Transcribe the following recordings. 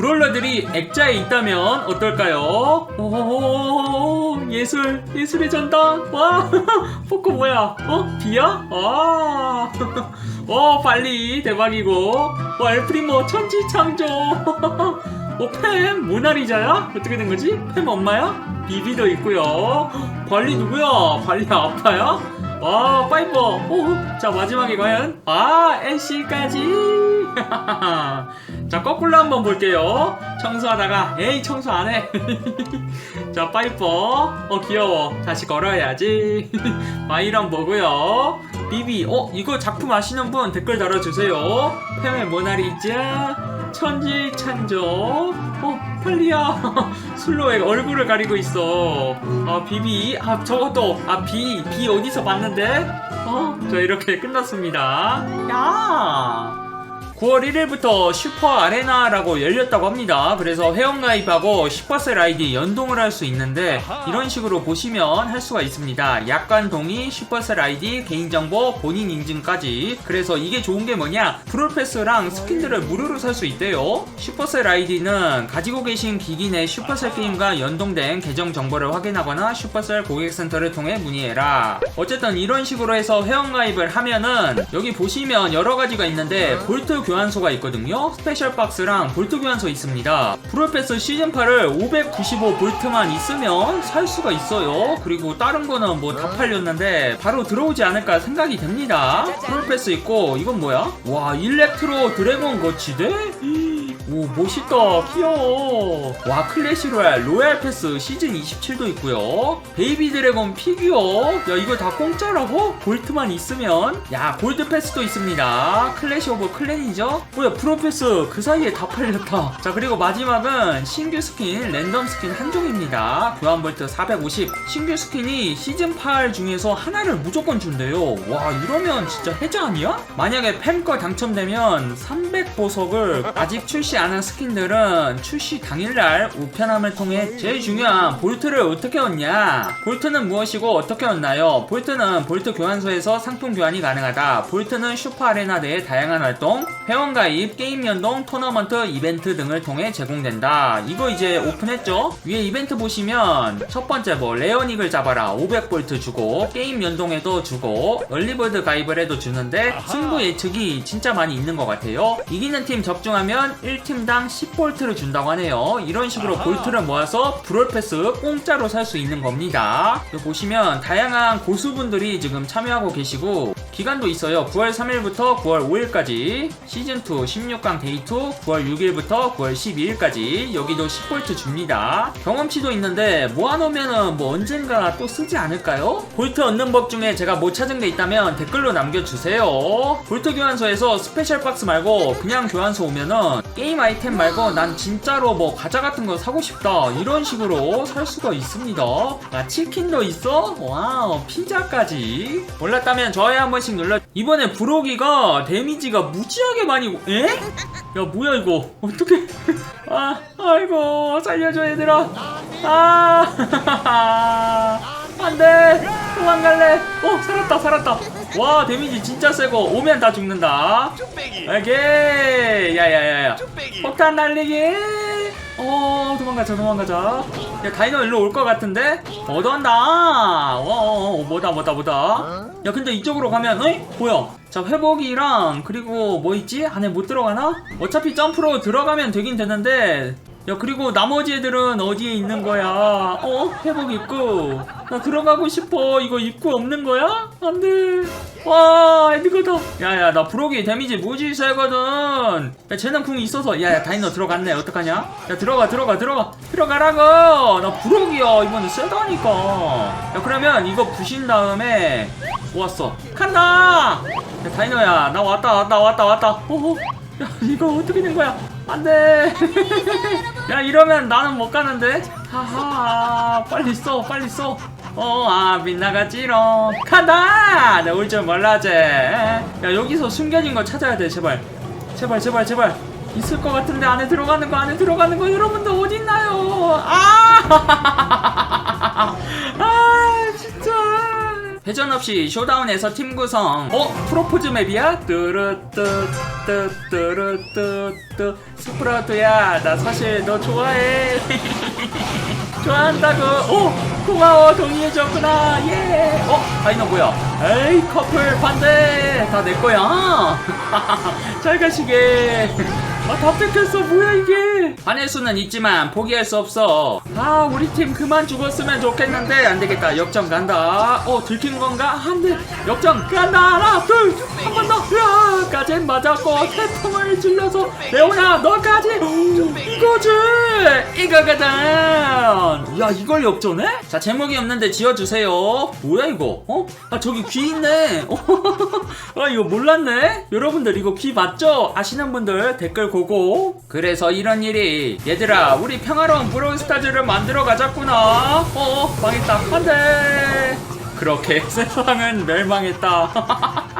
브롤러들이 액자에 있다면 어떨까요? 오 예술 예술의 전당? 와 포코 뭐야? 어? 비야? 아 어, 빨리 대박이고. 와 엘프리모 천지 창조. 어팸 모나리자야? 어떻게 된 거지? 팸 엄마야? 비비도 있고요. 발리 누구야? 발리 아빠야? 와 파이버. 오자 마지막에 과연 아 NC까지 자 거꾸로 한번 볼게요. 청소하다가 에이 청소 안해. 자 파이퍼. 어 귀여워. 다시 걸어야지. 마이런 뭐고요. 비비. 어 이거 작품 아시는 분 댓글 달아주세요. 팸의 모나리자 천지 찬조. 어 팔리야. 술로에 얼굴을 가리고 있어. 아 비비. 아 저것도. 아비비 어디서 봤는데? 어저 이렇게 끝났습니다. 야 9월 1일부터 슈퍼 아레나라고 열렸다고 합니다. 그래서 회원가입하고 슈퍼셀 아이디 연동을 할 수 있는데 이런 식으로 보시면 할 수가 있습니다. 약관 동의, 슈퍼셀 아이디, 개인정보, 본인 인증까지. 그래서 이게 좋은 게 뭐냐? 프로패스랑 스킨들을 무료로 살 수 있대요. 슈퍼셀 아이디는 가지고 계신 기기 내 슈퍼셀 게임과 연동된 계정 정보를 확인하거나 슈퍼셀 고객센터를 통해 문의해라. 어쨌든 이런 식으로 해서 회원가입을 하면은 여기 보시면 여러 가지가 있는데 볼트 교환소가 있거든요. 스페셜 박스랑 볼트 교환소 있습니다. 프로패스 시즌8을 595볼트만 있으면 살 수가 있어요. 그리고 다른 거는 뭐 다 팔렸는데 바로 들어오지 않을까 생각이 됩니다. 프로패스 있고 이건 뭐야? 와 일렉트로 드래곤 거치대? 오 멋있다. 귀여워. 와 클래시 로얄 로얄 패스. 시즌 27도 있고요. 베이비 드래곤 피규어. 야 이거 다 공짜라고? 볼트만 있으면? 야 골드 패스도 있습니다. 클래시 오브 클랜이죠? 뭐야 프로 패스. 그 사이에 다 팔렸다. 자 그리고 마지막은 신규 스킨 랜덤 스킨 한 종입니다. 교환 볼트 450 신규 스킨이 시즌 8 중에서 하나를 무조건 준대요. 와 이러면 진짜 해자 아니야? 만약에 팸거 당첨되면 300보석을 아직 출시 안 한 스킨들은 출시 당일날 우편함을 통해 제일 중요한 볼트를 어떻게 얻냐? 볼트는 무엇이고 어떻게 얻나요? 볼트는 볼트 교환소에서 상품 교환이 가능하다. 볼트는 슈퍼 아레나 내의 다양한 활동 회원 가입, 게임 연동, 토너먼트, 이벤트 등을 통해 제공된다. 이거 이제 오픈했죠? 위에 이벤트 보시면 첫 번째 뭐 레어닉을 잡아라. 500볼트 주고 게임 연동해도 주고 얼리버드 가입을 해도 주는데 승부 예측이 진짜 많이 있는 것 같아요. 이기는 팀 적중하면 1 팀당 10볼트를 준다고 하네요. 이런 식으로 볼트를 모아서 브롤패스 공짜로 살 수 있는 겁니다. 보시면 다양한 고수분들이 지금 참여하고 계시고 기간도 있어요. 9월 3일부터 9월 5일까지 시즌2 16강 데이2 9월 6일부터 9월 12일까지 여기도 10볼트 줍니다. 경험치도 있는데 모아놓으면은 뭐 언젠가 또 쓰지 않을까요? 볼트 얻는 법 중에 제가 못 찾은 게 있다면 댓글로 남겨주세요. 볼트 교환소에서 스페셜 박스 말고 그냥 교환소 오면은 게임 아이템 말고 난 진짜로 뭐 과자 같은 거 사고 싶다. 이런 식으로 살 수가 있습니다. 야 치킨도 있어? 와우 피자까지. 몰랐다면 좋아요 한 번씩 눌러. 이번에 브로기가 데미지가 무지하게 많이 에? 야 뭐야 이거? 어떻게 아 아이고 살려줘 얘들아. 아 안돼! 도망갈래! 어 살았다 살았다. 와 데미지 진짜 세고 오면 다 죽는다. 오케이 야야야야. 폭탄 날리기. 어 도망가자 도망가자. 야 다이노 일로 올 것 같은데? 얻어간다. 어어 뭐다 뭐다 뭐다. 야 근데 이쪽으로 가면 어이? 뭐야 자 회복이랑 그리고 뭐 있지? 안에 못 들어가나? 어차피 점프로 들어가면 되긴 되는데 야 그리고 나머지 애들은 어디에 있는 거야? 어? 회복 있고 나 들어가고 싶어. 이거 입구 없는 거야? 안돼. 와 애들 거다. 야야 나 브로기 데미지 무지 세거든? 야 쟤는 궁이 있어서. 야야 다이너 들어갔네. 어떡하냐? 야 들어가 들어가 들어가. 들어가라고. 나 브로기야. 이번에 세다니까. 야 그러면 이거 부신 다음에 모았어. 간다! 야 다이너야. 나 왔다 왔다 왔다 왔다. 호호 야 이거 어떻게 된 거야 안돼. 야 이러면 나는 못 가는데? 하하 빨리 써 빨리 써 어아 빗나가지롱 간다! 나 올 줄 몰라지 야 여기서 숨겨진 거 찾아야 돼 제발. 제발 제발 제발. 있을 것 같은데 안에 들어가는 거 안에 들어가는 거 여러분들 어딨나요? 아! 아, 진짜. 회전 없이 쇼다운에서 팀 구성. 어? 프로포즈 맵이야? 뚜루뚜뚜 뚜뚜루뚜뚜. 스프라우트야 나 사실 너 좋아해. 좋아한다고. 오 고마워. 동의해줬구나. 예어 아이너 뭐야? 에이 커플 반대. 다 내 거야. 잘 가시게. 아다 뺏겼어. 뭐야 이게? 화낼 수는 있지만 포기할 수 없어. 아 우리 팀 그만 죽었으면 좋겠는데 안 되겠다. 역전 간다. 어 들킨 건가? 한대 역전 간다. 하나 둘. 한 번더 으아 까진 맞았고 태풍을 질러서 레오나 너까지. 이거지! 이거거든! 야 이걸 역전해? 자 제목이 없는데 지어주세요. 뭐야 이거? 어? 아 저기 귀 있네. 아 이거 몰랐네. 여러분들 이거 귀 맞죠? 아시는 분들 댓글 고고. 그래서 이런 일이. 얘들아 우리 평화로운 브로스타즈를 만들어 가자꾸나. 어 망했다. 안돼. 그렇게 세상은 멸망했다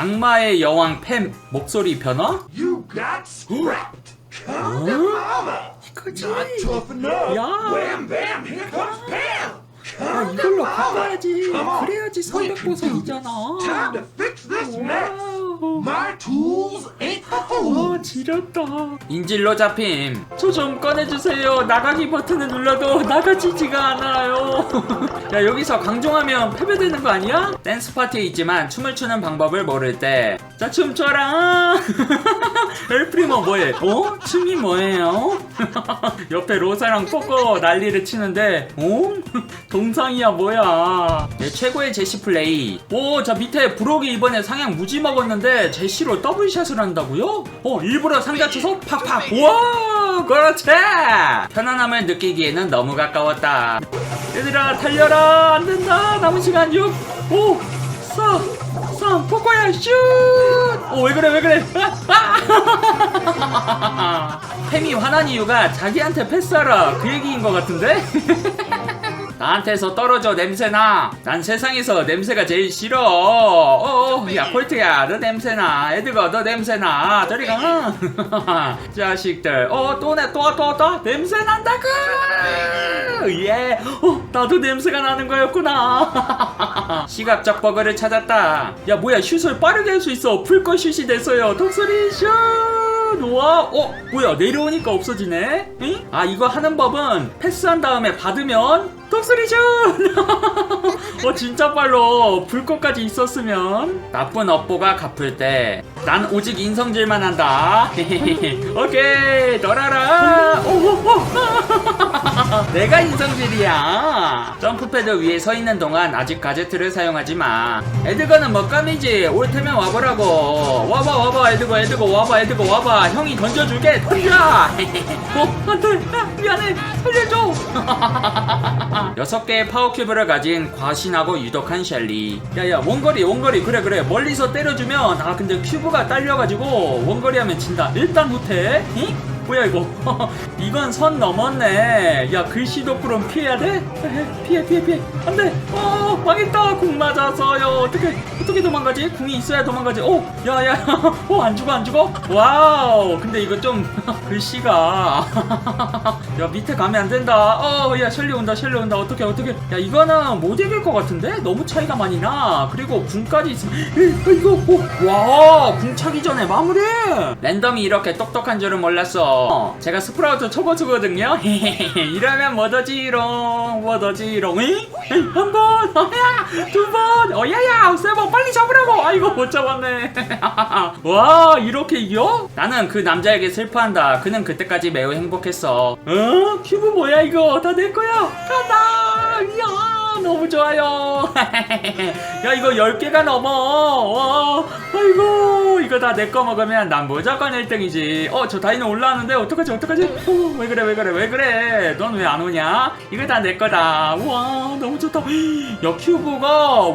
악마의 여왕 팸 목소리 변화? You got scrapped. Come to mama. 이거지 Not tough enough. Yeah. Wham bam, here comes Pam. Come to 이걸로 mama. 바꿔야지 Come on. 그래야지 We can do this. 300보상이잖아 Time to fix this mess. 와우. My tools ain't the fool. 아 지렸다 인질로 잡힘 저 좀 꺼내주세요 나가기 버튼을 눌러도 나가지지가 않아요 야 여기서 강종하면 패배되는 거 아니야? 댄스 파티에 있지만 춤을 추는 방법을 모를 때 자 춤춰라 엘프리머 뭐해? 어? 춤이 뭐예요? 옆에 로사랑 꼬꼬 난리를 치는데 어? 동상이야 뭐야 내 최고의 제시 플레이 오저 밑에 브록이 이번에 상향 무지 먹었는데 제시로 더블샷을 한다고요? 어 일부러 상자 쳐서 팍팍 와 그렇지! 편안함을 느끼기에는 너무 가까웠다. 얘들아 달려라! 안된다! 남은 시간 6 5 4 3 포코야 슛오 왜 그래 왜 그래? 햄이 화난 이유가 자기한테 패스하라 그 얘기인 것 같은데? 나한테서 떨어져 냄새나. 난 세상에서 냄새가 제일 싫어. 어어 야 콜트야 너 냄새나. 에드거 너 냄새나. 저리 가 자식들. 어또내또또또. 냄새 난다구 예어 나도 냄새가 나는 거였구나. 시각적 버그를 찾았다. 야 뭐야 슛을 빠르게 할 수 있어. 풀컷 슛이 됐어요. 독수리 슛! 와, 어, 뭐야, 내려오니까 없어지네? 응? 아, 이거 하는 법은 패스한 다음에 받으면 독수리슛! 어, 진짜 빨로. 불꽃까지 있었으면. 나쁜 업보가 갚을 때. 난 오직 인성질만 한다. 오케이, 오. 내가 인성질이야. 점프패드 위에 서 있는 동안 아직 가제트를 사용하지 마. 에드거는 먹감이지. 올 테면 와보라고. 와봐, 와봐, 에드거, 에드거, 와봐, 에드거, 와봐. 형이 던져줄게. 던져! 어, 안 돼. 아, 미안해. 살려줘. 여섯 개의 파워큐브를 가진 과신하고 유독한 셸리. 야야 원거리 원거리 그래 그래 멀리서 때려주면 아 근데 큐브가 딸려가지고 원거리 하면 진다. 일단 후퇴. 응? 뭐야 이거? 이건 선 넘었네. 야 글씨도 그럼 피해야 돼? 피해 피해 피해. 안돼. 어 망했다. 궁 맞아서요. 어떻게 어떻게 도망가지? 궁이 있어야 도망가지. 오 야야. 어안 죽어 안 죽어? 와우. 근데 이거 좀 글씨가 야 밑에 가면 안 된다. 어야 셜리 온다 셜리 온다. 어떻게 어떻게? 야 이거는 못 이길 것 같은데? 너무 차이가 많이 나. 그리고 궁까지 있으면 에, 이거 오, 와궁 차기 전에 마무리. 랜덤이 이렇게 똑똑한 줄은 몰랐어. 제가 스프라우트 초보수거든요. 이러면 뭐더지롱 뭐더지롱. 한 번, 어야, 두 번, 어야야, 세 번 빨리 잡으라고. 아이고 못 잡았네. 와 이렇게 이겨? 나는 그 남자에게 슬퍼한다. 그는 그때까지 매우 행복했어. 어? 큐브 뭐야 이거? 다 내 거야. 간다. 이야 너무 좋아요. 야 이거 10개가 넘어. 와, 아이고 이거 다 내 거 먹으면 난 무조건 1등이지. 어 저 다이너 올라왔는데 어떡하지 어떡하지? 어, 왜 그래 왜 그래 왜 그래? 넌 왜 안 오냐? 이거 다 내 거다. 와 너무 좋다. 야 큐브가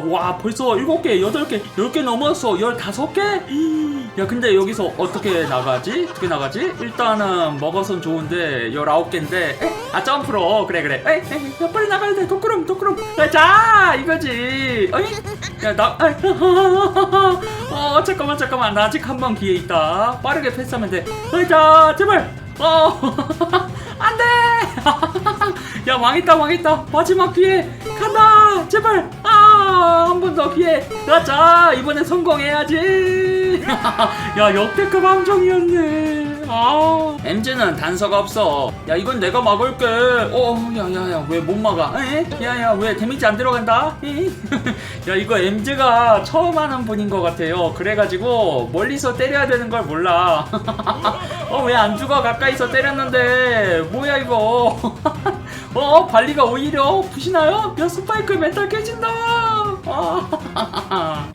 와 벌써 7개 8개 10개 넘었어. 15개? 야 근데 여기서 어떻게 나가지? 어떻게 나가지? 일단은 먹어선 좋은데 19개인데 아 점프로 그래 그래 에이, 에이, 야 빨리 나가야 돼 도꾸름 도꾸름 야, 자 이거지. 어이? 야나 어 잠깐만 잠깐만. 나 아직 한 번 기회 있다. 빠르게 패스하면 돼. 어이 자 제발. 어 안 돼. 야 망했다 망했다. 마지막 기회. 간다. 제발. 아 한 번 더 기회. 가자 이번엔 성공해야지. 야 역대급 함정이었네 아 MZ는 단서가 없어. 야 이건 내가 막을게. 어 야야야 왜 못 막아? 에? 야야 왜 데미지 안 들어간다? 에? 야 이거 MZ가 처음 하는 분인 것 같아요. 그래가지고 멀리서 때려야 되는 걸 몰라. 어 왜 안 죽어? 가까이서 때렸는데. 뭐야 이거? 어 발리가 오히려 부시나요? 야 스파이크 멘탈 깨진다. 아